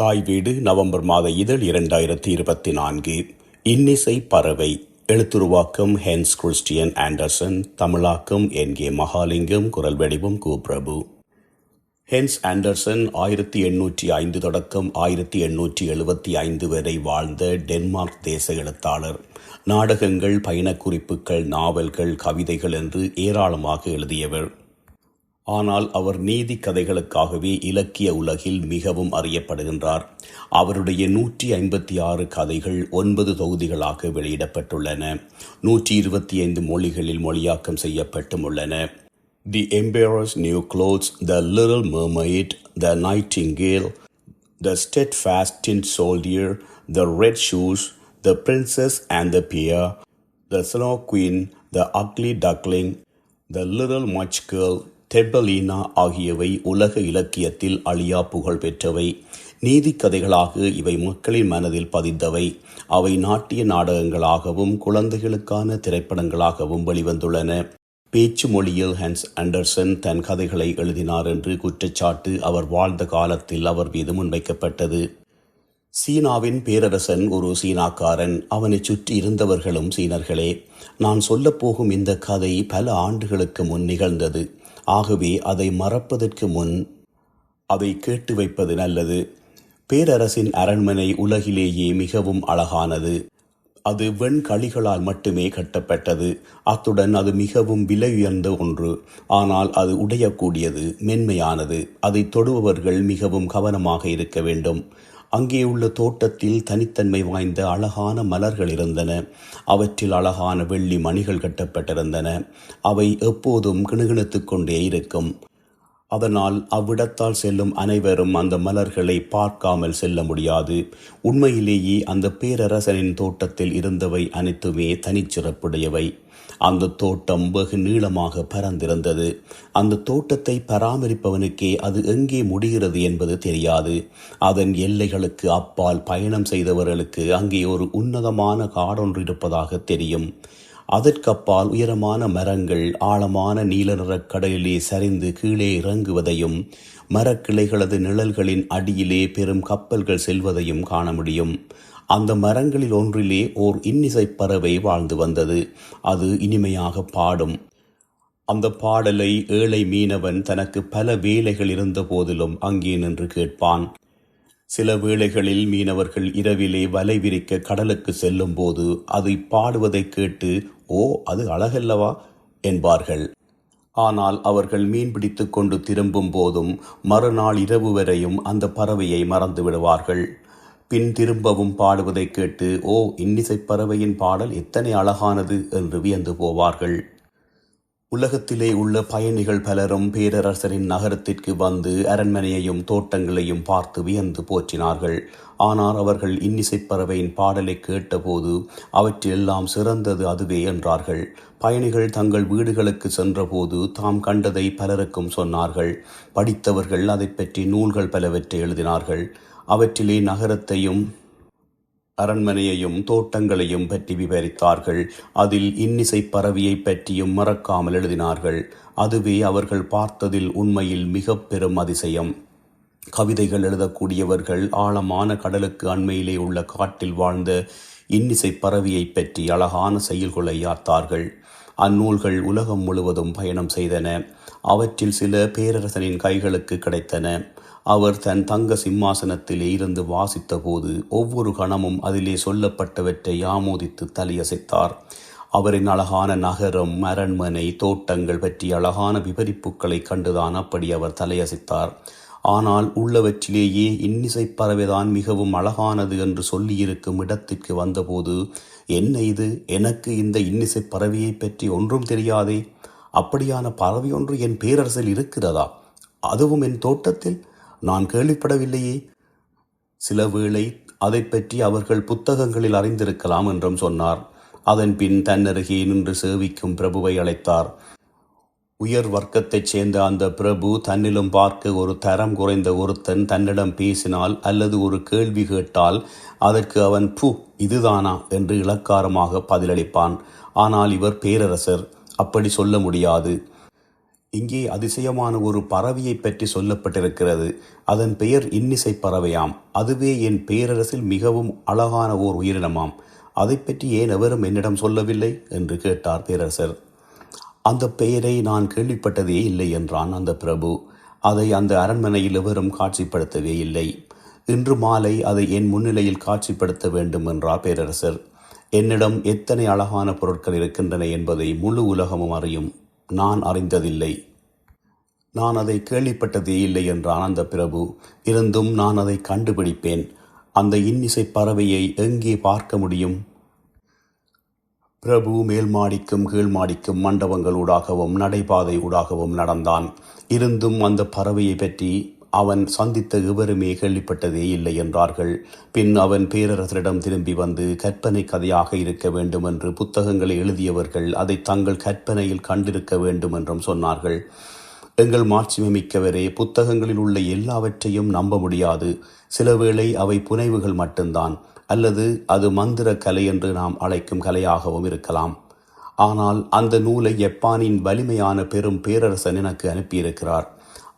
தாய் வீடு நவம்பர் மாத இதழ் இரண்டாயிரத்தி இருபத்தி நான்கு. இன்னிசை பறவை. எழுத்துருவாக்கம் ஹென்ஸ் கிறிஸ்டியன் ஆண்டர்சன். தமிழாக்கம் என் கே மகாலிங்கம். குரல் வடிவம் கு பிரபு ஹென்ஸ் ஆண்டர்சன் ஆயிரத்தி எண்ணூற்றி ஐந்து தொடக்கம் ஆயிரத்தி எண்ணூற்றி எழுபத்தி ஐந்து வரை வாழ்ந்த டென்மார்க் தேச எழுத்தாளர். நாடகங்கள் பயணக்குறிப்புகள் நாவல்கள் கவிதைகள் என்று ஏராளமாக எழுதியவர். ஆனால் அவர் நீதி கதைகளுக்காகவே இலக்கிய உலகில் மிகவும் அறியப்படுகின்றார். அவருடைய நூற்றி ஐம்பத்தி ஆறு கதைகள் ஒன்பது தொகுதிகளாக வெளியிடப்பட்டுள்ளன. நூற்றி இருபத்தி ஐந்து மொழிகளில் மொழியாக்கம் செய்யப்பட்டும் உள்ளன. The emperor's new clothes the லிரல் mermaid the nightingale the stead fast tin soldier the red shoes the princess and the pea the snow queen the ugly duckling the லிரல் match girl Thumbelina ஆகியவை உலக இலக்கியத்தில் அழியா புகழ் பெற்றவை. நீதி கதைகளாக இவை மக்களின் மனதில் பதிந்தவை. அவை நாட்டிய நாடகங்களாகவும் குழந்தைகளுக்கான திரைப்படங்களாகவும் வெளிவந்துள்ளன. பேச்சு மொழியில் ஹென்ஸ் ஆண்டர்சன் தன் கதைகளை எழுதினார் என்று குற்றச்சாட்டு அவர் வாழ்ந்த காலத்தில் அவர் மீது முன்வைக்கப்பட்டது. சீனாவின் பேரரசன் ஒரு சீனாக்காரன். அவனைச் சுற்றி இருந்தவர்களும் சீனர்களே. நான் சொல்லப்போகும் இந்த கதை பல ஆண்டுகளுக்கு முன் நிகழ்ந்தது. ஆகவே அதை மறப்பதற்கு முன் அதை கேட்டு வைப்பது நல்லது. பேரரசின் அரண்மனை உலகிலேயே மிகவும் அழகானது. அது வெண்களிகளால் மட்டுமே கட்டப்பட்டது. அத்துடன் அது மிகவும் விலை உயர்ந்த ஒன்று. ஆனால் அது உடையக்கூடியது மென்மையானது. அதை தொடுபவர்கள் மிகவும் கவனமாக இருக்க வேண்டும். அங்கே உள்ள தோட்டத்தில் தனித்தன்மை வாய்ந்த அழகான மலர்கள் இருந்தன. அவற்றில் அழகான வெள்ளி மணிகள் கட்டப்பட்டிருந்தன. அவை எப்போதும் கிணுகிணுத்து கொண்டே இருக்கும். அதனால் அவ்விடத்தால் செல்லும் அனைவரும் அந்த மலர்களை பார்க்காமல் செல்ல முடியாது. உண்மையிலேயே அந்த பேரரசனின் தோட்டத்தில் இருந்தவை அனைத்துமே தனிச்சிறப்புடையவை. அந்த தோட்டம் வெகு நீளமாக பறந்திருந்தது அந்த தோட்டத்தை பராமரிப்பவனுக்கே அது எங்கே முடிகிறது என்பது தெரியாது. அதன் எல்லைகளுக்கு அப்பால் பயணம் செய்தவர்களுக்கு அங்கே ஒரு உன்னதமான காடொன்று இருப்பதாக தெரியும். அதற்கப்பால் உயரமான மரங்கள் ஆழமான நீல நிறக் கடலிலே சரிந்து கீழே இறங்குவதையும் மரக்கிளைகளது நிழல்களின் அடியிலே பெரும் கப்பல்கள் செல்வதையும் காண முடியும். அந்த மரங்களில் ஒன்றிலே ஓர் இன்னிசைப் பறவை வாழ்ந்து வந்தது. அது இனிமையாக பாடும். அந்த பாடலை ஏழை மீனவன் தனக்கு பல வேலைகள் இருந்த போதிலும் அங்கே நின்று கேட்பான். சில வேளைகளில் மீனவர்கள் இரவிலே வலை விரிக்க கடலுக்கு செல்லும்போது அதை பாடுவதைக் கேட்டு ஓ அது அழகல்லவா? என்பார்கள். ஆனால் அவர்கள் மீன்பிடித்து கொண்டு திரும்பும் போதும் மறுநாள் இரவு வரையும் அந்த பறவையை மறந்து விடுவார்கள். பின் திரும்பவும் பாடுவதைக் கேட்டு ஓ இன்னிசைப் பறவையின் பாடல் எத்தனை அழகானது! என்று வியந்து போவார்கள். உலகத்திலே உள்ள பயணிகள் பலரும் பேரரசரின் நகரத்திற்கு வந்து அரண்மனையையும் தோட்டங்களையும் பார்த்து வியந்து போற்றினார்கள். ஆனால் அவர்கள் இன்னிசைப் பறவையின் பாடலை கேட்டபோது அவற்றெல்லாம் சிறந்தது அதுவே என்றார்கள். பயணிகள் தங்கள் வீடுகளுக்கு சென்றபோது தாம் கண்டதை பலருக்கும் சொன்னார்கள். படித்தவர்கள் அதை பற்றி நூல்கள் பலவற்றை எழுதினார்கள். அவற்றிலே நகரத்தையும் அரண்மனையையும் தோட்டங்களையும் பற்றி விவரித்தார்கள். அதில் இன்னிசை பறவையை பற்றியும் மறக்காமல் எழுதினார்கள். அதுவே அவர்கள் பார்த்ததில் உண்மையில் மிக பெரும் அதிசயம். கவிதைகள் எழுதக்கூடியவர்கள் ஆழமான கடலுக்கு அண்மையிலே உள்ள காட்டில் வாழ்ந்த இன்னிசை பறவையை பற்றி அழகான செயல்களை யாத்தார்கள் அந்நூல்கள் உலகம் முழுவதும் பயணம் செய்தன. அவற்றில் சில பேரரசனின் கைகளுக்கு கிடைத்தன. அவர் தன் தங்க சிம்மாசனத்திலே இருந்து வாசித்த போது ஒவ்வொரு கணமும் அதிலே சொல்லப்பட்டவற்றை ஆமோதித்து தலையசைத்தார். அவரின் அழகான நகரம் அரண்மனை தோட்டங்கள் பற்றி அழகான விவரிப்புகளை கண்டுதான் அப்படி அவர் தலையசைத்தார். ஆனால் உள்ளவற்றிலேயே இன்னிசை பறவைதான் மிகவும் அழகானது என்று சொல்லியிருக்கும் இடத்திற்கு வந்தபோது என்ன இது? எனக்கு இந்த இன்னிசை பறவையை பற்றி ஒன்றும் தெரியாதே. அப்படியான பறவை ஒன்று என் பேரரசில் இருக்கிறதா? அதுவும் என் தோட்டத்தில்? நான் கேள்விப்படவில்லையே. சில வேளை அதை பற்றி அவர்கள் புத்தகங்களில் அறிந்திருக்கலாம் என்றும் சொன்னார். அதன் பின் தன்னருகே நின்று சேவிக்கும் பிரபுவை அழைத்தார். உயர் வர்க்கத்தைச் சேர்ந்த அந்த பிரபு தன்னிலும் பார்க்க ஒரு தரம் குறைந்த ஒருத்தன் தன்னிடம் பேசினால் அல்லது ஒரு கேள்வி கேட்டால் அதற்கு அவன் பூ இதுதானா? என்று இலக்காரமாக பதிலளிப்பான். ஆனால் இவர் பேரரசர். அப்படி சொல்ல முடியாது. இங்கே அதிசயமான ஒரு பறவையைப் பற்றி சொல்லப்பட்டிருக்கிறது. அதன் பெயர் இன்னிசை பறவையாம். அதுவே என் பேரரசில் மிகவும் அழகான ஓர் உயிரினமாம். அதை பற்றி ஏன் எவரும் என்னிடம் சொல்லவில்லை? என்று கேட்டார் பேரரசர். அந்த பெயரை நான் கேள்விப்பட்டதே இல்லை என்றான் அந்த பிரபு. அதை அந்த அரண்மனையில் எவரும் காட்சிப்படுத்தவே இல்லை. இன்று மாலை அதை என் முன்னிலையில் காட்சிப்படுத்த வேண்டும் என்றார் பேரரசர். என்னிடம் எத்தனை அழகான பொருட்கள் இருக்கின்றன என்பதை முழு உலகமும் அறியும். நான் அறிந்ததில்லை. நான் அதை கேள்விப்பட்டதே இல்லை என்ற ஆனந்த பிரபு. இருந்தும் நான் அதை கண்டுபிடிப்பேன். அந்த இன்னிசை பறவையை எங்கே பார்க்க முடியும்? பிரபு மேல்மாடிக்கும் கீழ்மாடிக்கும் மண்டபங்கள் ஊடாகவும் மண்டபங்களூடாகவும் நடைபாதை ஊடாகவும் நடந்தான். இருந்தும் அந்த பறவையை பற்றி அவன் சந்தித்த எவருமே கேள்விப்பட்டதே இல்லை என்றார்கள். பின் அவன் பேரரசரிடம் திரும்பி வந்து கற்பனை கதையாக இருக்க வேண்டும் என்று புத்தகங்களை எழுதியவர்கள் அதை தங்கள் கற்பனையில் கண்டிருக்க வேண்டும் என்றும் சொன்னார்கள். எங்கள் மாட்சிமிக்கவரே புத்தகங்களில் உள்ள எல்லாவற்றையும் நம்ப முடியாது. சிலவேளை அவை புனைவுகள் மட்டும்தான் அல்லது அது மந்திர கலை என்று நாம் அழைக்கும் கலையாகவும் இருக்கலாம். ஆனால் அந்த நூலை யப்பானின் வலிமையான பெரும் பேரரசன் எனக்கு அனுப்பியிருக்கிறார்.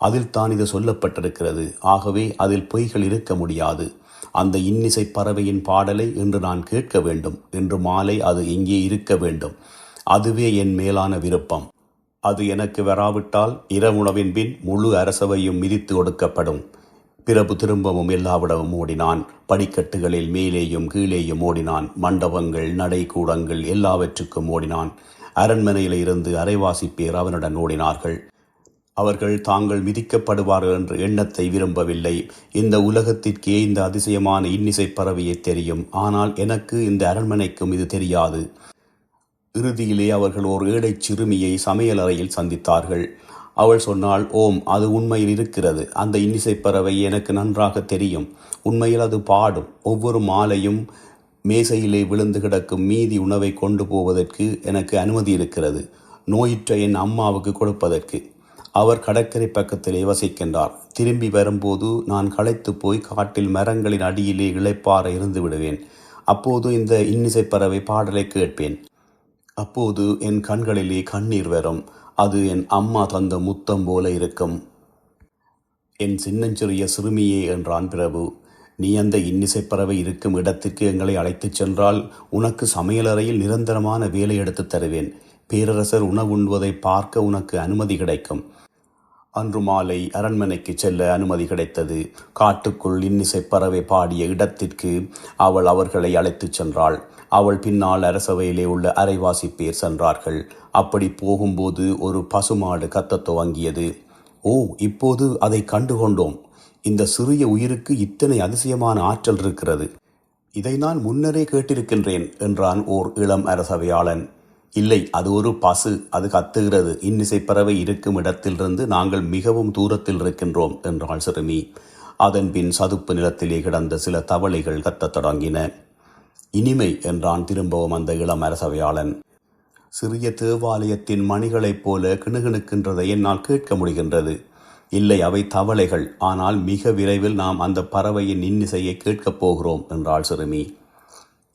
அதில் தான் இது சொல்லப்பட்டிருக்கிறது. ஆகவே அதில் பொய்கள் இருக்க முடியாது. அந்த இன்னிசை பறவையின் பாடலை இன்று நான் கேட்க வேண்டும். இன்று மாலை அது இங்கே இருக்க வேண்டும். அதுவே என் மேலான விருப்பம். அது எனக்கு வராவிட்டால் இரவுணவின் பின் முழு அரசவையும் மிதித்து ஒடுக்கப்படும். பிரபு திரும்பவும் எல்லாவிடமும் ஓடினான். படிக்கட்டுகளில் மேலேயும் கீழேயும் ஓடினான். மண்டபங்கள் நடைக்கூடங்கள் எல்லாவற்றுக்கும் ஓடினான். அரண்மனையில் இருந்து அரைவாசி பேர் அவனுடன் ஓடினார்கள். அவர்கள் தாங்கள் மிதிக்கப்படுவார்கள் என்ற எண்ணத்தை விரும்பவில்லை. இந்த உலகத்திற்கே இந்த அதிசயமான இன்னிசை பறவையை தெரியும். ஆனால் எனக்கு இந்த அரண்மனைக்கும் இது தெரியாது. இறுதியிலே அவர்கள் ஒரு ஏடை சிறுமியை சமையலறையில் சந்தித்தார்கள். அவள் சொன்னாள் ஓம் அது உண்மையில் இருக்கிறது. அந்த இன்னிசை பறவை எனக்கு நன்றாக தெரியும். உண்மையில் அது பாடும். ஒவ்வொரு மாலையும் மேசையிலே விழுந்து கிடக்கும் மீதி உணவை கொண்டு போவதற்கு எனக்கு அனுமதி இருக்கிறது. நோயிற்ற என் அம்மாவுக்கு கொடுப்பதற்கு. அவர் கடற்கரை பக்கத்திலே வசிக்கின்றார். திரும்பி வரும்போது நான் களைத்து போய் காட்டில் மரங்களின் அடியிலே இளைப்பாற இருந்து விடுவேன். அப்போது இந்த இன்னிசை பறவை பாடலை கேட்பேன். அப்போது என் கண்களிலே கண்ணீர் வரும். அது என் அம்மா தந்த முத்தம் போல இருக்கும். என் சின்னஞ்சிறிய சிறுமியே என்றான் பிரபு. நீ அந்த இன்னிசை பறவை இருக்கும் இடத்திற்கு எங்களை அழைத்துச் சென்றால் உனக்கு சமையலறையில் நிரந்தரமான வேலை எடுத்துத் தருவேன். பேரரசர் உணவுண்வதை பார்க்க உனக்கு அனுமதி கிடைக்கும். அன்று மாலை அரண்மனைக்கு செல்ல அனுமதி கிடைத்தது. காட்டுக்குள் இன்னிசை பறவை பாடிய இடத்திற்கு அவள் அவர்களை அழைத்துச் சென்றாள். அவள் பின்னால் அரசவையிலே உள்ள அரைவாசி பேர் சென்றார்கள். அப்படி போகும்போது ஒரு பசுமாடு கத்தத் துவங்கியது. ஓ இப்போது அதை கண்டுகொண்டோம். இந்த சிறிய உயிருக்கு இத்தனை அதிசயமான ஆற்றல் இருக்கிறது. இதை நான் முன்னரே கேட்டிருக்கின்றேன் என்றான் ஓர் இளம் அரசவையாளன். இல்லை அது ஒரு பசு அது கத்துகிறது. இன்னிசை பறவை இருக்கும் இடத்திலிருந்து நாங்கள் மிகவும் தூரத்தில் இருக்கின்றோம் என்றாள் சிறுமி. அதன் பின் சதுப்பு நிலத்திலே கிடந்த சில தவளைகள் கத்தத் தொடங்கின. இனிமை என்றான் திரும்பவும் அந்த இளம் அரசவையாளன். சிறிய தேவாலயத்தின் மணிகளைப் போல கிணுகிணுக்கின்றதை என்னால் கேட்க முடிகின்றது. இல்லை அவை தவளைகள். ஆனால் மிக விரைவில் நாம் அந்த பறவையின் இன்னிசையை கேட்கப் போகிறோம் என்றாள் சிறுமி.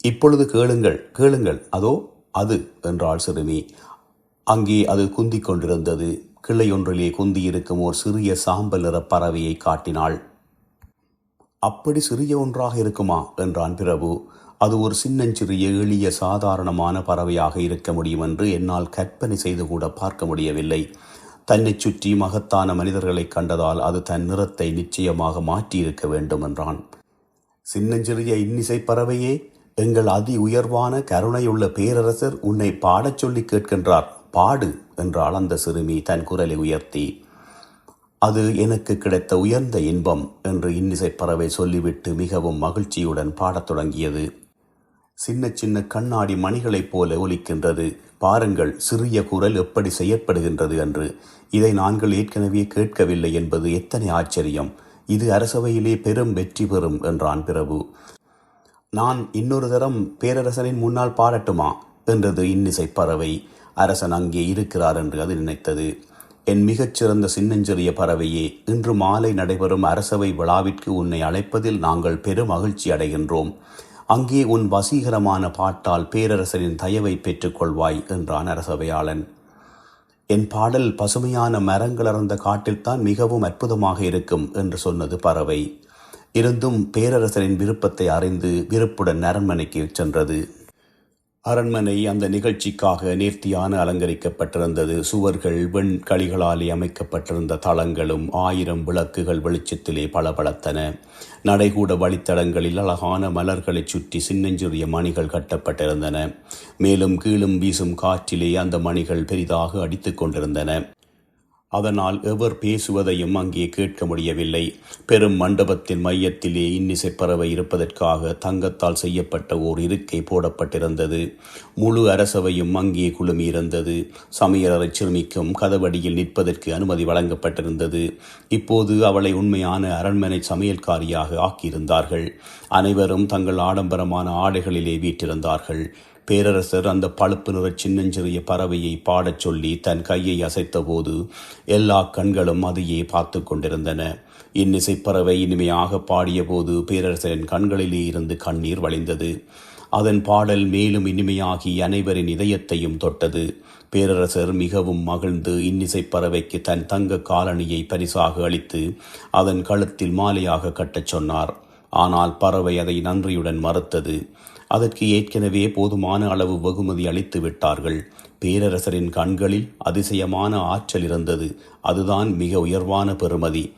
இப்பொழுது கேளுங்கள் கேளுங்கள். அதோ அது என்றாள் சிறுமி. அங்கே அது குந்திக் கொண்டிருந்தது. கிளையொன்றிலே குந்தியிருக்கும் ஓர் சிறிய சாம்பல் நிற பறவையை காட்டினாள். அப்படி சிறிய ஒன்றாக இருக்குமா? என்றான் பிரபு. அது ஒரு சின்னஞ்சிறிய எளிய சாதாரணமான பறவையாக இருக்க முடியும் என்று என்னால் கற்பனை செய்து கூட பார்க்க முடியவில்லை. தன்னைச் சுற்றி மகத்தான மனிதர்களைக் கண்டதால் அது தன் நிறத்தை நிச்சயமாக மாற்றியிருக்க வேண்டும் என்றான். சின்னஞ்சிறிய இன்னிசை பறவையே! எங்கள் அதி உயர்வான கருணையுள்ள பேரரசர் உன்னை பாடச் சொல்லி கேட்கின்றார். பாடு என்றாள் அந்த சிறுமி தன் குரலை உயர்த்தி. அது எனக்கு கிடைத்த உயர்ந்த இன்பம் என்று இன்னிசை பறவை சொல்லிவிட்டு மிகவும் மகிழ்ச்சியுடன் பாடத் தொடங்கியது. சின்ன சின்ன கண்ணாடி மணிகளைப் போல ஒலிக்கின்றது. பாருங்கள் சிறிய குரல் எப்படி செய்யப்படுகின்றது என்று. இதை நாங்கள் ஏற்கனவே கேட்கவில்லை என்பது எத்தனை ஆச்சரியம். இது அரசவையிலே பெரும் வெற்றி பெறும் என்றான் பிரபு. நான் இன்னொரு தரம் பேரரசனின் முன்னால் பாடட்டுமா? என்றது இன்னிசை பறவை. அரசன் அங்கே இருக்கிறார் என்று அது நினைத்தது. என் மிகச்சிறந்த சின்னஞ்சிறிய பறவையே இன்று மாலை நடைபெறும் அரசவை விழாவிற்கு உன்னை அழைப்பதில் நாங்கள் பெரும் மகிழ்ச்சி அடைகின்றோம். அங்கே உன் வசீகரமான பாட்டால் பேரரசரின் தயவை பெற்றுக்கொள்வாய் என்றான் அரசவையாளன். என் பாடல் பசுமையான மரங்கள் அறந்த காட்டில்தான் மிகவும் அற்புதமாக இருக்கும் என்று சொன்னது பறவை. இருந்தும் பேரரசரின் விருப்பத்தை அறிந்து விருப்புடன் அரண்மனைக்கு சென்றது. அரண்மனை அந்த நிகழ்ச்சிக்காக நேர்த்தியான அலங்கரிக்கப்பட்டிருந்தது. சுவர்கள் வெண்களிகளாலே அமைக்கப்பட்டிருந்த தளங்களும் ஆயிரம் விளக்குகள் வெளிச்சத்திலே பளபளத்தன. நடைகூட வழித்தடங்களில் அழகான மலர்களைச் சுற்றி சின்னஞ்சிறிய மணிகள் கட்டப்பட்டிருந்தன. மேலும் கீழும் வீசும் காற்றிலே அந்த மணிகள் பெரிதாக அடித்து கொண்டிருந்தன. அதனால் எவர் பேசுவதையும் அங்கே கேட்க முடியவில்லை. பெரும் மண்டபத்தின் மையத்திலே இன்னிசை பறவை இருப்பதற்காக தங்கத்தால் செய்யப்பட்ட ஓர் இருக்கை போடப்பட்டிருந்தது. முழு அரசவையும் அங்கே குழுமியிருந்தது. சமையலறை சிறுமிக்கும் கதவடியில் நிற்பதற்கு அனுமதி வழங்கப்பட்டிருந்தது. இப்போது அவளை உண்மையான அரண்மனை சமையல்காரியாக ஆக்கியிருந்தார்கள். அனைவரும் தங்கள் ஆடம்பரமான ஆடைகளிலே வீற்றிருந்தார்கள். பேரரசர் அந்த பழுப்பு நிற சின்னஞ்சிறிய பறவையை பாடச் சொல்லி தன் கையை அசைத்தபோது எல்லா கண்களும் அதையே பார்த்து கொண்டிருந்தன. இன்னிசைப்பறவை இனிமையாக பாடியபோது பேரரசரின் கண்களிலே இருந்து கண்ணீர் வழிந்தது. அதன் பாடல் மேலும் இனிமையாகி அனைவரின் இதயத்தையும் தொட்டது. பேரரசர் மிகவும் மகிழ்ந்து இன்னிசைப்பறவைக்கு தன் தங்க காலணியை பரிசாக அளித்து அதன் கழுத்தில் மாலையாக கட்டச் சொன்னார். ஆனால் பறவை அதை நன்றியுடன் மறுத்தது. அதற்கு ஏற்கனவே போதுமான அளவு வெகுமதி அளித்து விட்டார்கள். பேரரசரின் கண்களில் அதிசயமான ஆற்றல் இருந்தது. அதுதான் மிக உயர்வான பெறுமதி.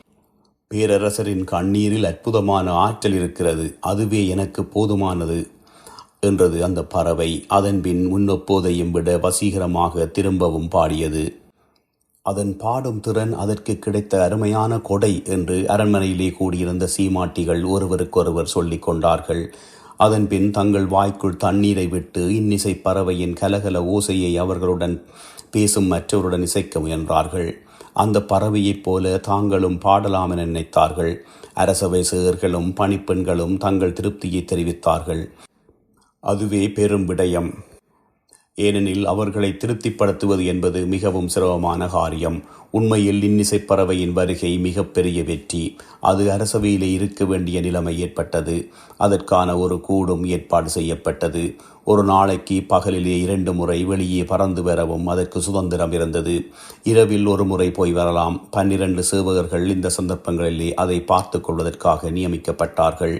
பேரரசரின் கண்ணீரில் அற்புதமான ஆற்றல் இருக்கிறது. அதுவே எனக்கு போதுமானது என்றது அந்த பறவை. அதன்பின் முன்னொப்போதையும் விட வசீகரமாக திரும்பவும் பாடியது. அதன் பாடும் திறன் அதற்கு கிடைத்த அருமையான கொடை என்று அரண்மனையிலே கூடியிருந்த சீமாட்டிகள் ஒருவருக்கொருவர் சொல்லிக் கொண்டார்கள். அதன்பின் தங்கள் வாய்க்குள் தண்ணீரை விட்டு இன்னிசை பறவையின் கலகல ஓசையை அவர்களுடன் பேசும் மற்றவருடன் இசைக்க முயன்றார்கள். அந்த பறவையைப் போல தாங்களும் பாடலாம் என நினைத்தார்கள். அரசவை சேர்களும் பணிப்பெண்களும் தங்கள் திருப்தியை தெரிவித்தார்கள். அதுவே பெரும் விடயம். ஏனெனில் அவர்களை திருப்திப்படுத்துவது என்பது மிகவும் சிரமமான காரியம். உண்மையில் இன்னிசைப்பறவையின் வருகை மிகப்பெரிய வெற்றி. அது அரசவையிலே இருக்க வேண்டிய நிலைமை ஏற்பட்டது. அதற்கான ஒரு கூடும் ஏற்பாடு செய்யப்பட்டது. ஒரு நாளைக்கு பகலிலே இரண்டு முறை வெளியே பறந்து வரவும் அதற்கு சுதந்திரம் இருந்தது. இரவில் ஒரு முறை போய் வரலாம். பன்னிரண்டு சேவகர்கள் இந்த சந்தர்ப்பங்களிலே அதை பார்த்து கொள்வதற்காக நியமிக்கப்பட்டார்கள்.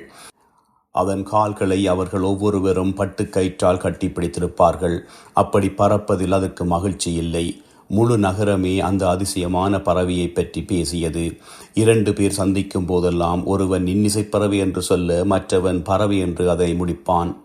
அதன் கால்களை அவர்கள் ஒவ்வொருவரும் பட்டுக்கயிற்றால் கட்டிப்பிடித்திருப்பார்கள். கட்டி பிடித்திருப்பார்கள் அப்படி பறப்பதில் அதற்கு மகிழ்ச்சி இல்லை. முழு நகரமே அந்த அதிசயமான பறவையை பற்றி பேசியது. இரண்டு பேர் சந்திக்கும் போதெல்லாம் ஒருவன் இன்னிசை பறவை என்று சொல்ல மற்றவன் பறவை என்று அதை முடிப்பான்.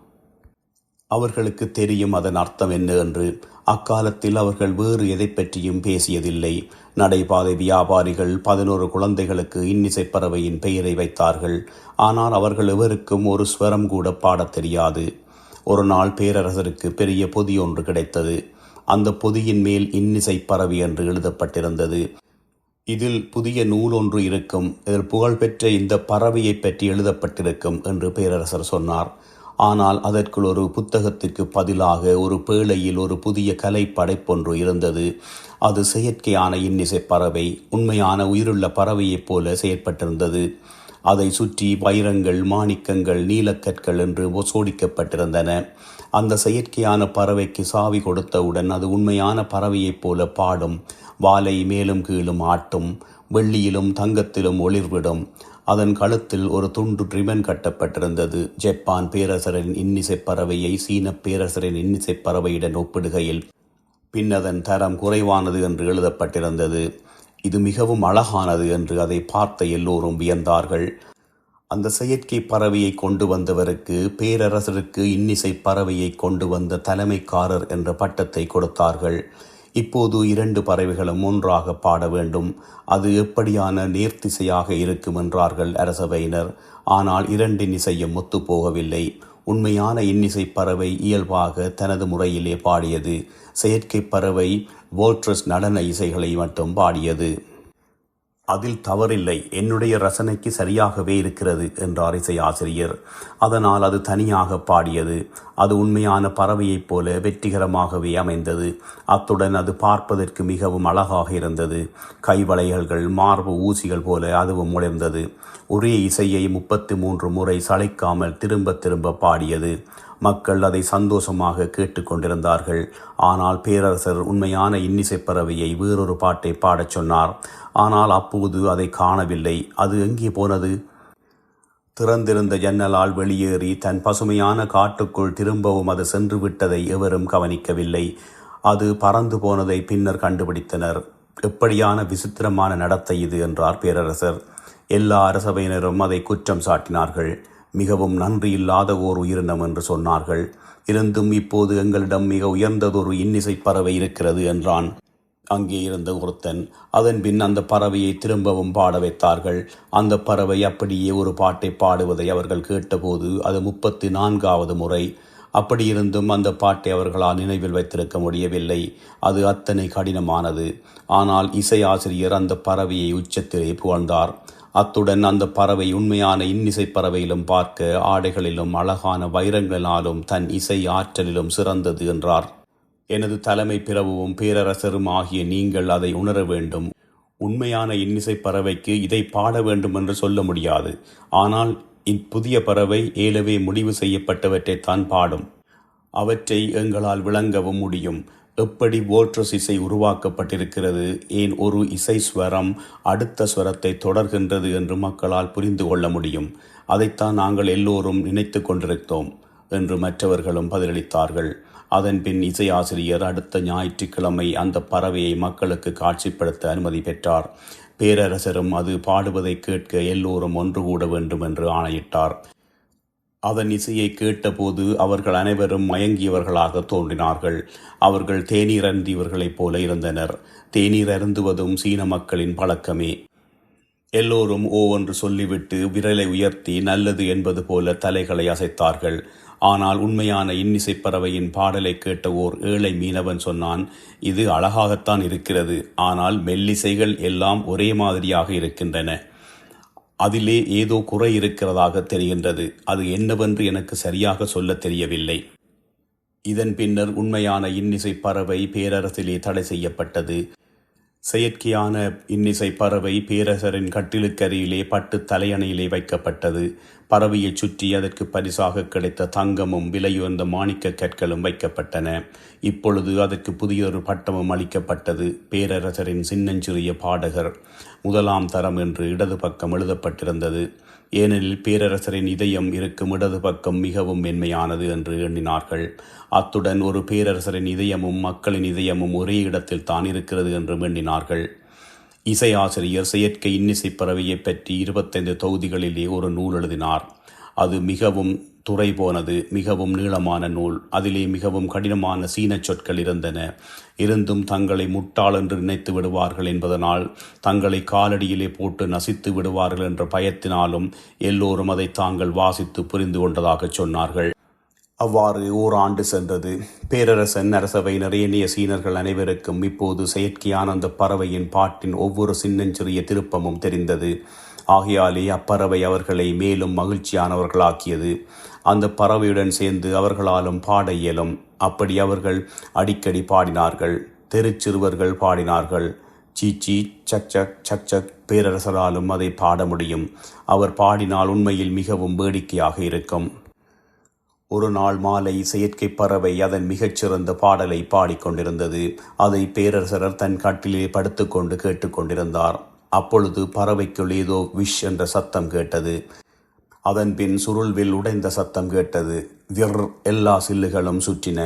அவர்களுக்கு தெரியும் அதன் அர்த்தம் என்ன என்று. அக்காலத்தில் அவர்கள் வேறு எதை பற்றியும் பேசியதில்லை. நடைபாதை வியாபாரிகள் பதினோரு குழந்தைகளுக்கு இன்னிசை பறவையின் பெயரை வைத்தார்கள். ஆனால் அவர்கள் எவருக்கும் ஒரு ஸ்வரம் கூட பாடத் தெரியாது. ஒரு நாள் பேரரசருக்கு பெரிய பொதி ஒன்று கிடைத்தது. அந்த பொதியின் மேல் இன்னிசை பறவை என்று எழுதப்பட்டிருந்தது. இதில் புதிய நூல் ஒன்று இருக்கும். இதில் புகழ்பெற்ற இந்த பறவையை பற்றி எழுதப்பட்டிருக்கும் என்று பேரரசர் சொன்னார். ஆனால் அதற்குள் ஒரு புத்தகத்திற்கு பதிலாக ஒரு பேழையில் ஒரு புதிய கலை படைப்பொன்று இருந்தது. அது செயற்கையான இன்னிசை பறவை உண்மையான உயிருள்ள பறவையைப் போல செயற்பட்டிருந்தது. அதை சுற்றி வைரங்கள் மாணிக்கங்கள் நீலக்கற்கள் என்று சோடிக்கப்பட்டிருந்தன அந்த செயற்கையான பறவைக்கு சாவி கொடுத்தவுடன் அது உண்மையான பறவையைப் போல பாடும் வாலை மேலும் கீழும் ஆட்டும் வெள்ளியிலும் தங்கத்திலும் ஒளிர்விடும். அதன் கழுத்தில் ஒரு துண்டு ரிபன் கட்டப்பட்டிருந்தது. ஜப்பான் பேரரசரின் இன்னிசைப் பறவையை சீன பேரரசரின் இன்னிசைப் பறவையுடன் ஒப்பிடுகையில் பின் அதன் தரம் குறைவானது என்று எழுதப்பட்டிருந்தது. இது மிகவும் அழகானது என்று அதை பார்த்த எல்லோரும் வியந்தார்கள். அந்த செயற்கை பறவையை கொண்டு வந்தவருக்கு பேரரசருக்கு இன்னிசை பறவையை கொண்டு வந்த தலைமைக்காரர் என்ற பட்டத்தை கொடுத்தார்கள். இப்போது இரண்டு பறவைகளும் ஒன்றாக பாட வேண்டும். அது எப்படியான நேர்த்திசையாக இருக்கும் என்றார்கள் அரசவையினர். ஆனால் இரண்டின் இசையும் ஒத்துப்போகவில்லை உண்மையான இன்னிசை பறவை இயல்பாக தனது முறையிலே பாடியது. செயற்கை பறவை வோல்ட்ரஸ் நடன இசைகளை மட்டும் பாடியது. அதில் தவறில்லை. என்னுடைய ரசனைக்கு சரியாகவே இருக்கிறது என்றார் இசை ஆசிரியர் அதனால் அது தனியாக பாடியது. அது உண்மையான பறவையைப் போல வெற்றிகரமாகவே அமைந்தது. அத்துடன் அது பார்ப்பதற்கு மிகவும் அழகாக இருந்தது. கைவளையல்கள் மார்பு ஊசிகள் போல அதுவும் உயர்ந்தது ஒரே இசையை முப்பத்தி மூன்று முறை சளைக்காமல் திரும்ப திரும்ப பாடியது. மக்கள் அதை சந்தோஷமாக கேட்டுக்கொண்டிருந்தார்கள். ஆனால் பேரரசர் உண்மையான இன்னிசை பறவையை வேறொரு பாட்டை பாடச் சொன்னார். ஆனால் அப்போது அதை காணவில்லை. அது எங்கே போனது? திறந்திருந்த ஜன்னலால் வெளியேறி தன் பசுமையான காட்டுக்குள் திரும்பவும் அது சென்று விட்டதை எவரும் கவனிக்கவில்லை. அது பறந்து போனதை பின்னர் கண்டுபிடித்தனர். எப்படியான விசித்திரமான நடத்தை இது என்றார் பேரரசர். எல்லா அரசவையினரும் அதை குற்றம் சாட்டினார்கள். மிகவும் நன்றியில்லாத ஓர் உயிரினம் என்று சொன்னார்கள். இருந்தும் இப்போது எங்களிடம் மிக உயர்ந்ததொரு இன்னிசை பறவை இருக்கிறது என்றான். அங்கே இருந்த ஒருத்தன் அதன் பின் அந்த பறவையை திரும்பவும் பாட வைத்தார்கள். அந்த பறவை அப்படியே ஒரு பாட்டை பாடுவதை அவர்கள் கேட்டபோது அது முப்பத்தி நான்காவது முறை அப்படியிருந்தும் அந்த பாட்டை அவர்களால் நினைவில் வைத்திருக்க முடியவில்லை. அது அத்தனை கடினமானது. ஆனால் இசை ஆசிரியர் அந்த பறவையை உச்சத்திலே புகழ்ந்தார். அத்துடன் அந்த பறவை உண்மையான இன்னிசை பறவையிலும் பார்க்க ஆடைகளிலும் அழகான வைரங்களாலும் தன் இசை ஆற்றலிலும் சிறந்தது என்றார். எனது தலைமை பிறவும் பேரரசரும் ஆகிய நீங்கள் அதை உணர வேண்டும். உண்மையான இன்னிசை பறவைக்கு இதை பாட வேண்டும் என்று சொல்ல முடியாது. ஆனால் இப்புதிய பறவை ஏலவே முடிவு செய்யப்பட்டவற்றைத்தான் பாடும். அவற்றை எங்களால் விளங்கவும் முடியும். எப்படி வோல்ட்ரஸ் இசை உருவாக்கப்பட்டிருக்கிறது? ஏன் ஒரு இசை ஸ்வரம் அடுத்த ஸ்வரத்தை தொடர்கின்றது என்று மக்களால் புரிந்து கொள்ள முடியும். அதைத்தான் நாங்கள் எல்லோரும் நினைத்து கொண்டிருந்தோம் என்று மற்றவர்களும் பதிலளித்தார்கள். அதன் பின் அடுத்த ஞாயிற்றுக்கிழமை அந்த பறவையை மக்களுக்கு காட்சிப்படுத்த அனுமதி பெற்றார். பேரரசரும் அது பாடுவதை கேட்க எல்லோரும் ஒன்று கூட வேண்டும் என்று ஆணையிட்டார். அதன் இசையை கேட்டபோது அவர்கள் அனைவரும் மயங்கியவர்களாக தோன்றினார்கள். அவர்கள் தேநீர் அருந்தியவர்களைப் போல இருந்தனர். தேநீர் அருந்துவதும் சீன மக்களின் பழக்கமே. எல்லோரும் ஓவென்று சொல்லிவிட்டு விரலை உயர்த்தி நல்லது என்பது போல தலைகளை அசைத்தார்கள். ஆனால் உண்மையான இன்னிசை பறவையின் பாடலை கேட்ட ஓர் ஏழை மீனவன் சொன்னான் இது அழகாகத்தான் இருக்கிறது. ஆனால் மெல்லிசைகள் எல்லாம் ஒரே மாதிரியாக இருக்கின்றன. அதிலே ஏதோ குறை இருக்கிறதாக தெரிகின்றது. அது என்னவென்று எனக்கு சரியாக சொல்லத் தெரியவில்லை. இதன் பின்னர் உண்மையான இன்னிசை பறவை பேரரசிலே தடை செய்யப்பட்டது. செயற்கையான இன்னிசை பறவை பேரரசரின் கட்டிலுக்கரியிலே பட்டு தலையணையிலே வைக்கப்பட்டது. பறவையைச் சுற்றி அதற்கு பரிசாக கிடைத்த தங்கமும் விலையுயர்ந்த மாணிக்க கற்களும் வைக்கப்பட்டன. இப்பொழுது அதற்கு புதியொரு பட்டமும் அளிக்கப்பட்டது. பேரரசரின் சின்னஞ்சிறிய பாடகர். முதலாம் தரம் என்று இடது பக்கம் எழுதப்பட்டிருந்தது. ஏனெனில் பேரரசரின் இதயம் இருக்கும் இடது பக்கம் மிகவும் மென்மையானது என்று எண்ணினார்கள். அத்துடன் ஒரு பேரரசரின் இதயமும் மக்களின் இதயமும் ஒரே இடத்தில் தான் இருக்கிறது என்றும் எண்ணினார்கள். இசை ஆசிரியர் செயற்கை இன்னிசை பறவையை பற்றி இருபத்தைந்து தொகுதிகளிலே ஒரு நூல் எழுதினார். அது மிகவும் துறை போனது மிகவும் நீளமான நூல். அதிலே மிகவும் கடினமான சீனச் சொற்கள் இருந்தன. இருந்தும் தங்களை முட்டாள் என்று நினைத்து விடுவார்கள் என்பதனால் தங்களை காலடியிலே போட்டு நசித்து விடுவார்கள் என்ற பயத்தினாலும் எல்லோரும் அதை தாங்கள் வாசித்து புரிந்து கொண்டதாகச் சொன்னார்கள். அவ்வாறு ஓராண்டு சென்றது. பேரரசன் அரசவையினர் ஏனைய சீனர்கள் அனைவருக்கும் இப்போது செயற்கையான அந்த பறவையின் பாட்டின் ஒவ்வொரு சின்னஞ்சிறிய திருப்பமும் தெரிந்தது. ஆகையாலே அப்பறவை அவர்களை மேலும் மகிழ்ச்சியானவர்களாக்கியது. அந்த பறவையுடன் சேர்ந்து அவர்களாலும் பாட இயலும். அப்படி அவர்கள் அடிக்கடி பாடினார்கள். தெருச்சிறுவர்கள் பாடினார்கள். சீச்சி சக் சக் சக் சக் பேரரசராலும் அதை பாட முடியும். அவர் பாடினால் உண்மையில் மிகவும் வேடிக்கையாக இருக்கும். ஒரு நாள் மாலை செயற்கை பறவை அதன் மிகச்சிறந்த பாடலை பாடிக்கொண்டிருந்தது அதை பேரரசர் தன் கட்டிலே படுத்துக்கொண்டு கேட்டுக்கொண்டிருந்தார் அப்பொழுது பறவைக்குள் ஏதோ விஷ் என்ற சத்தம் கேட்டது. அதன்பின் சுருள்வில் உடைந்த சத்தம் கேட்டது. விர் எல்லா சில்லுகளும் சுற்றின.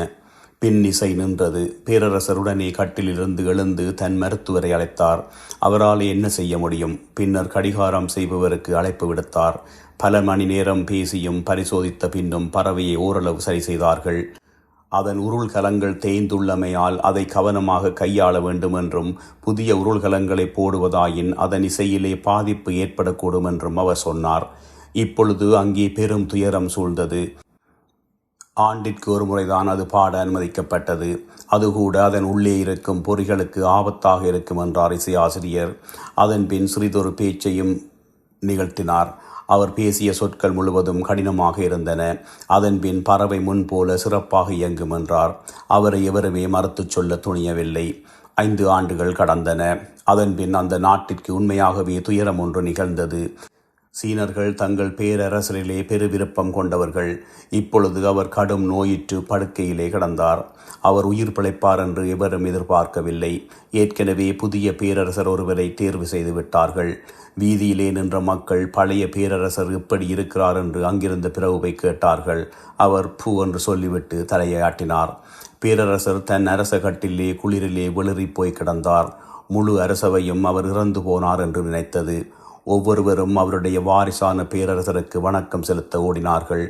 பின் இசை நின்றது பேரரசருடனே கட்டிலிருந்து எழுந்து தன் மருத்துவரை அழைத்தார். அவரால் என்ன செய்ய முடியும்? பின்னர் கடிகாரம் செய்பவருக்கு அழைப்பு விடுத்தார். பல மணி நேரம் பேசியும் பரிசோதித்த பின்னும் பறவையை ஓரளவு சரி செய்தார்கள். அதன் உருள்கலங்கள் தேய்ந்துள்ளமையால் அதை கவனமாக கையாள வேண்டும் என்றும் புதிய உருள்கலங்களை போடுவதாயின் அதன் இசையிலே பாதிப்பு ஏற்படக்கூடும் என்றும் அவர் சொன்னார். இப்பொழுது அங்கே பெரும் துயரம் சூழ்ந்தது. ஆண்டிற்கு ஒரு முறைதான் அது பாட அனுமதிக்கப்பட்டது. அதுகூட அதன் உள்ளே இருக்கும் பொறிகளுக்கு ஆபத்தாக இருக்கும் என்றார் இசை ஆசிரியர் அதன் பின் சிறிதொரு பேச்சையும் நிகழ்த்தினார். அவர் பேசிய சொற்கள் முழுவதும் கடினமாக இருந்தன. அதன் பின் பறவை முன்போல சிறப்பாக இயங்கும் என்றார். அவரை எவருமே மறுத்துச் சொல்ல துணியவில்லை. ஐந்து ஆண்டுகள் கடந்தன. அதன் பின் அந்த நாட்டிற்கு உண்மையாகவே துயரம் ஒன்று நிகழ்ந்தது. சீனர்கள் தங்கள் பேரரசரிலே பெருவிருப்பம் கொண்டவர்கள். இப்பொழுது அவர் கடும் நோயிற்று படுக்கையிலே கிடந்தார். அவர் உயிர் பிழைப்பார் என்று எவரும் எதிர்பார்க்கவில்லை. ஏற்கனவே புதிய பேரரசர் ஒருவரை தேர்வு செய்து விட்டார்கள். வீதியிலே நின்ற மக்கள் பழைய பேரரசர் எப்படி இருக்கிறார் என்று அங்கிருந்த பிரபுவை கேட்டார்கள். அவர் பூ என்று சொல்லிவிட்டு தலையை ஆட்டினார் பேரரசர் தன் அரச கட்டிலே குளிரிலே வெளிறிப் போய் கிடந்தார். முழு அரசவையும் அவர் இறந்து போனார் என்று நினைத்தது. ஒவ்வொருவரும் அவருடைய வாரிசான பேரரசருக்கு வணக்கம் செலுத்த ஓடினார்கள்.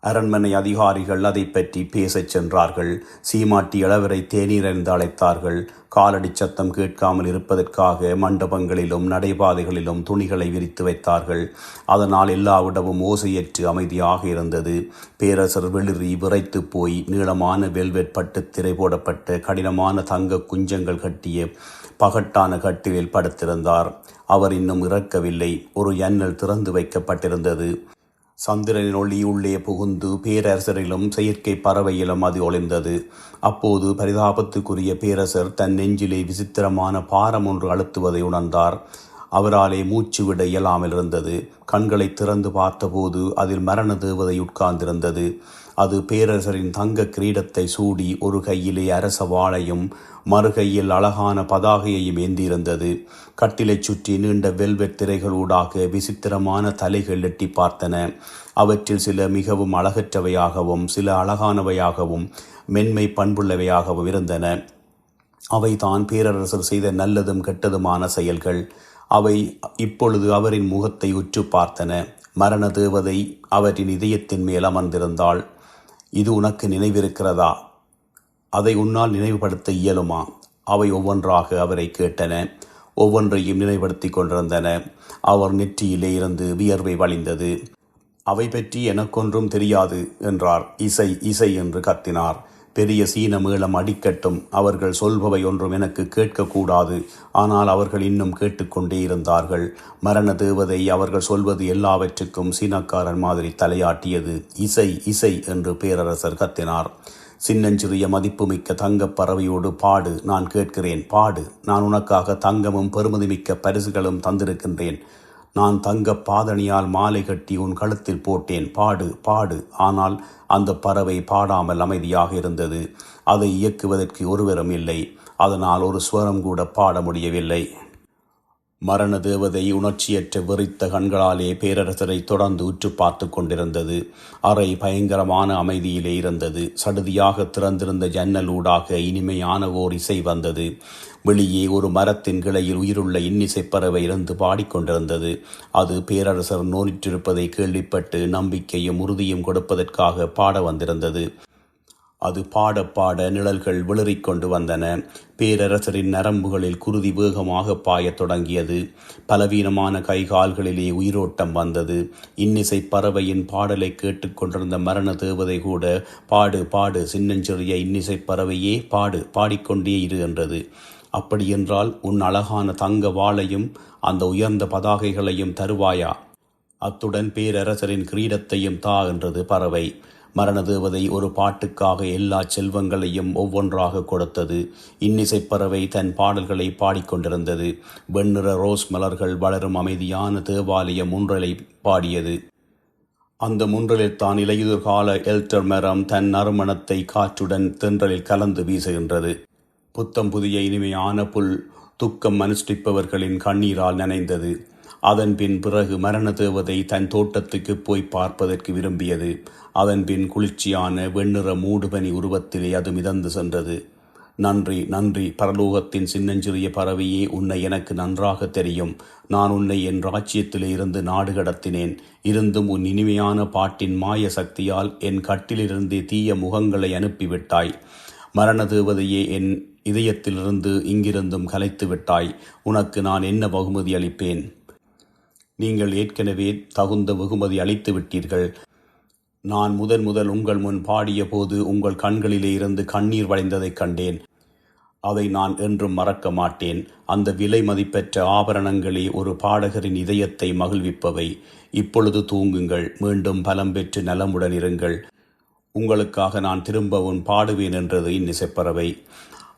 அரண்மனை அதிகாரிகள் அதை பற்றி பேசச் சென்றார்கள். சீமாட்டி இளவரை தேநீர் அழைத்தார்கள். காலடி சத்தம் கேட்காமல் இருப்பதற்காக மண்டபங்களிலும் நடைபாதைகளிலும் துணிகளை விரித்து வைத்தார்கள். அதனால் எல்லாவிடமும் ஓசையற்று அமைதியாக இருந்தது. பேரரசர் வெளிறி விரைத்து போய் நீளமான வெல்வெட் பட்டு திரை போடப்பட்ட கடினமான தங்க குஞ்சங்கள் கட்டிய பகட்டான கட்டிலில் படுத்திருந்தார். அவர் இன்னும் இறக்கவில்லை. ஒரு எண்ணல் திறந்து வைக்கப்பட்டிருந்தது. சந்திரனின் ஒளி உள்ளே புகுந்து பேரரசரிலும் செயற்கை பறவையிலும் அது ஒளிந்தது அப்போது பரிதாபத்துக்குரிய பேரரசர் தன் நெஞ்சிலே விசித்திரமான பாரம் ஒன்று அழுத்துவதை உணர்ந்தார். அவராலே மூச்சு விட இயலாமல் இருந்தது. கண்களை திறந்து பார்த்தபோது அதில் மரண தேவதை உட்கார்ந்திருந்தது. அது பேரரசரின் தங்க கிரீடத்தை சூடி ஒரு கையிலே அரச வாளையும் மறுகையில் அழகான பதாகையையும் ஏந்தியிருந்தது. கட்டிலைச் சுற்றி நீண்ட வெல்வெட் திரைகளூடாக விசித்திரமான தலைகள் எட்டி பார்த்தன. அவற்றில் சில மிகவும் அழகற்றவையாகவும் சில அழகானவையாகவும் மென்மை பண்புள்ளவையாகவும் இருந்தன. அவைதான் பேரரசர் செய்த நல்லதும் கெட்டதுமான செயல்கள். அவை இப்பொழுது அவரின் முகத்தை உற்று பார்த்தன. மரண தேவதை அவரின் இதயத்தின் மேல் அமர்ந்திருந்தாள். இது உனக்கு நினைவிருக்கிறதா? அதை உன்னால் நினைவுபடுத்த இயலுமா? அவை ஒவ்வொன்றாக அவரை கேட்டன. ஒவ்வொன்றையும் நினைவுபடுத்தி கொண்டிருந்தன. அவர் நெற்றியிலே இருந்து வியர்வை வழிந்தது. அவை பற்றி எனக்கொன்றும் தெரியாது என்றார். இசை இசை என்று கத்தினார். பெரிய சீன மேளம் அடிக்கட்டும். அவர்கள் சொல்பவை ஒன்றும் எனக்கு கேட்கக்கூடாது. ஆனால் அவர்கள் இன்னும் கேட்டுக்கொண்டே இருந்தார்கள். மரண தேவதை அவர்கள் சொல்வது எல்லாவற்றுக்கும் சீனக்காரன் மாதிரி தலையாட்டியது. இசை இசை என்று பேரரசர் கத்தினார். சின்னஞ்சிறிய மதிப்புமிக்க தங்கப் பறவையோடு பாடு நான் கேட்கிறேன் பாடு. நான் உனக்காக தங்கமும் பெருமதிமிக்க பரிசுகளும் தந்திருக்கின்றேன். நான் தங்க பாதணியால் மாலை கட்டி உன் கழுத்தில் போட்டேன். பாடு பாடு. ஆனால் அந்த பறவை பாடாமல் அமைதியாக இருந்தது. அதை இயக்குவதற்கு ஒருவரும் இல்லை. அதனால் ஒரு ஸ்வரம் கூட பாட முடியவில்லை. மரண தேவதை உணர்ச்சியற்ற வெறித்த கண்களாலே பேரரசரை தொடர்ந்து உற்று பார்த்து கொண்டிருந்தது. அறை பயங்கரமான அமைதியிலே இருந்தது. சடுதியாக திறந்திருந்த ஜன்னலூடாக இனிமையான ஓர் இசை வந்தது. வெளியே ஒரு மரத்தின் கிளையில் உயிருள்ள இன்னிசை பறவை இருந்து பாடிக்கொண்டிருந்தது அது பேரரசர் நோனிற்றிருப்பதை கேள்விப்பட்டு நம்பிக்கையும் உறுதியும் கொடுப்பதற்காக பாட வந்திருந்தது. அது பாட பாட நிழல்கள் விளறிக் கொண்டு வந்தன. பேரரசரின் நரம்புகளில் குருதி வேகமாக பாயத் தொடங்கியது. பலவீனமான கைகால்களிலே உயிரோட்டம் வந்தது. இன்னிசை பறவையின் பாடலை கேட்டுக்கொண்டிருந்த மரண தேவதை கூட பாடு பாடு சின்னஞ்சிறிய இன்னிசை பறவையே பாடு பாடிக்கொண்டே இரு என்றது. அப்படியென்றால் உன் அழகான தங்க வாளையும் அந்த உயர்ந்த பதாகைகளையும் தருவாயா? அத்துடன் பேரரசரின் கிரீடத்தையும் தா என்றது பறவை. மரணதேவதை ஒரு பாட்டுக்காக எல்லா செல்வங்களையும் ஒவ்வொன்றாக கொடுத்தது. இன்னிசைப்பறவை தன் பாடல்களை பாடிக்கொண்டிருந்தது. வெண்ணிற ரோஸ் மலர்கள் வளரும் அமைதியான தேவாலய முன்றலை பாடியது. அந்த முன்றலில் தான் இலையுதிர்கால எல்டர் மரம் தன் நறுமணத்தை காற்றுடன் தென்றலில் கலந்து வீசுகின்றது. புத்தம் புதிய இனிமையான புல் துக்கம் அனுஷ்டிப்பவர்களின் கண்ணீரால் நனைந்தது. அதன்பின் பிறகு மரண தேவதை தன் தோட்டத்துக்கு போய் பார்ப்பதற்கு விரும்பியது. அதன்பின் குளிர்ச்சியான வெண்ணிற மூடுபனி உருவத்திலே அது மிதந்து சென்றது. நன்றி நன்றி பரலோகத்தின் சின்னஞ்சிறிய பறவையே உன்னை எனக்கு நன்றாக தெரியும். நான் உன்னை என் ராஜ்யத்திலே இருந்து நாடு கடத்தினேன். இருந்தும் உன் இனிமையான பாட்டின் மாய சக்தியால் என் கட்டிலிருந்து தீய முகங்களை அனுப்பிவிட்டாய். மரண தேவதையே என் இதயத்திலிருந்து இங்கிருந்தும் கலைத்து விட்டாய் உனக்கு நான் என்ன பகுமதி அளிப்பேன்? நீங்கள் ஏற்கனவே தகுந்த வெகுமதி அளித்து விட்டீர்கள். நான் முதன் முதல் உங்கள் முன் பாடிய போது உங்கள் கண்களிலே இருந்து கண்ணீர் வளைந்ததைக் கண்டேன். அதை நான் என்றும் மறக்க மாட்டேன். அந்த விலை மதிப்பெற்ற ஆபரணங்களே ஒரு பாடகரின் இதயத்தை மகிழ்விப்பவை. இப்பொழுது தூங்குங்கள். மீண்டும் பலம் பெற்று நலமுடன் இருங்கள். உங்களுக்காக நான் திரும்பவும் பாடுவேன் என்றது இன்னிசைப்பறவை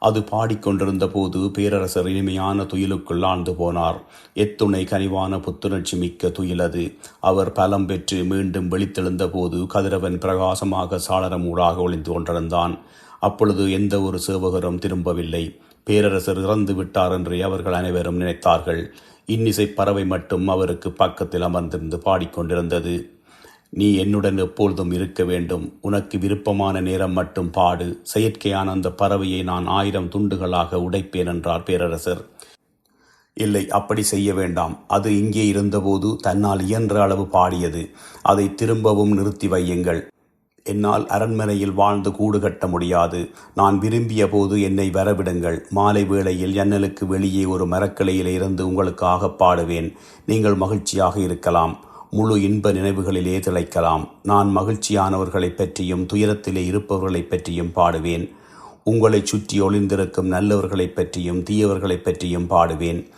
அது பாடிக்கொண்டிருந்த போது பேரரசர் இனிமையான துயிலுக்குள் ஆழ்ந்து போனார். எத்துணை கனிவான புத்துணர்ச்சி மிக்க துயிலது அவர் பலம் பெற்று மீண்டும் வெளித்தெழுந்த போது கதிரவன் பிரகாசமாக சாளரம் ஊடாக ஒளிந்து கொண்டிருந்தான். அப்பொழுது எந்த ஒரு சேவகரும் திரும்பவில்லை. பேரரசர் இறந்து விட்டார் என்று அவர்கள் அனைவரும் நினைத்தார்கள். இன்னிசை பறவை மட்டும் அவருக்கு பக்கத்தில் அமர்ந்திருந்து பாடிக்கொண்டிருந்தது. நீ என்னுடன் எப்பொழுதும் இருக்க வேண்டும். உனக்கு விருப்பமான நேரம் மட்டும் பாடு. செயற்கையான அந்த பறவையை நான் ஆயிரம் துண்டுகளாக உடைப்பேன் என்றார் பேரரசர். இல்லை அப்படி செய்ய வேண்டாம். அது இங்கே இருந்தபோது தன்னால் இயன்ற அளவு பாடியது. அதை திரும்பவும் நிறுத்தி வையுங்கள். என்னால் அரண்மனையில் வாழ்ந்து கூடு கட்ட முடியாது. நான் விரும்பிய போது என்னை வரவிடுங்கள். மாலை வேளையில் ஜன்னலுக்கு வெளியே ஒரு மரக்கிளையில் இருந்து உங்களுக்காக பாடுவேன். நீங்கள் மகிழ்ச்சியாக இருக்கலாம். முழு இன்ப நினைவுகளிலே திளைக்கலாம். நான் மகிழ்ச்சியானவர்களைப் பற்றியும் துயரத்திலே இருப்பவர்களைப் பற்றியும் பாடுவேன். உங்களைச் சுற்றி ஒளிந்திருக்கும் நல்லவர்களைப் பற்றியும் தீயவர்களைப் பற்றியும் பாடுவேன்.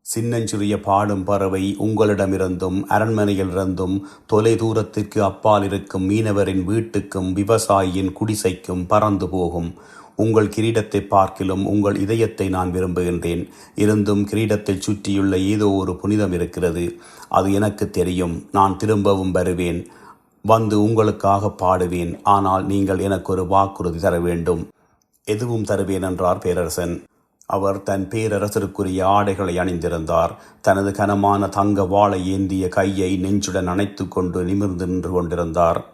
சின்னஞ்சிறிய பாடும் பறவை உங்களிடமிருந்தும் அரண்மனையிலிருந்தும் தொலை தூரத்திற்கு அப்பால் இருக்கும் மீனவரின் வீட்டுக்கும் விவசாயியின் குடிசைக்கும் பறந்து போகும். உங்கள் கிரீடத்தை பார்க்கிலும் உங்கள் இதயத்தை நான் விரும்புகின்றேன். இருந்தும் கிரீடத்தைச் சுற்றியுள்ள ஏதோ ஒரு புனிதம் இருக்கிறது. அது எனக்கு தெரியும். நான் திரும்பவும் வருவேன். வந்து உங்களுக்காக பாடுவேன். ஆனால் நீங்கள் எனக்கு ஒரு வாக்குறுதி தர வேண்டும். எதுவும் தருவேன் என்றார் பேரரசன். அவர் தன் பேரரசருக்குரிய ஆடைகளை அணிந்திருந்தார். தனது கனமான தங்க வாளை ஏந்திய கையை நெஞ்சுடன் அணைத்து கொண்டு நிமிர்ந்து நின்று கொண்டிருந்தார்.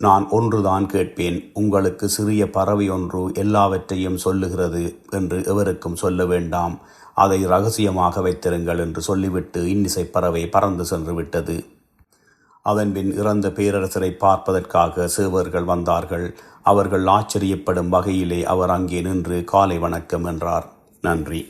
நான் ஒன்றுதான் கேட்பேன். உங்களுக்கு சிறிய பறவை ஒன்று எல்லாவற்றையும் சொல்லுகிறது என்று எவருக்கும் சொல்ல வேண்டாம். அதை ரகசியமாக வைத்திருங்கள் என்று சொல்லிவிட்டு இன்னிசை பறவை பறந்து சென்று விட்டது. அதன்பின் இறந்த பேரரசரை பார்ப்பதற்காக சேவர்கள் வந்தார்கள். அவர்கள் ஆச்சரியப்படும் வகையிலே அவர் அங்கே நின்று காலை வணக்கம் என்றார். நன்றி.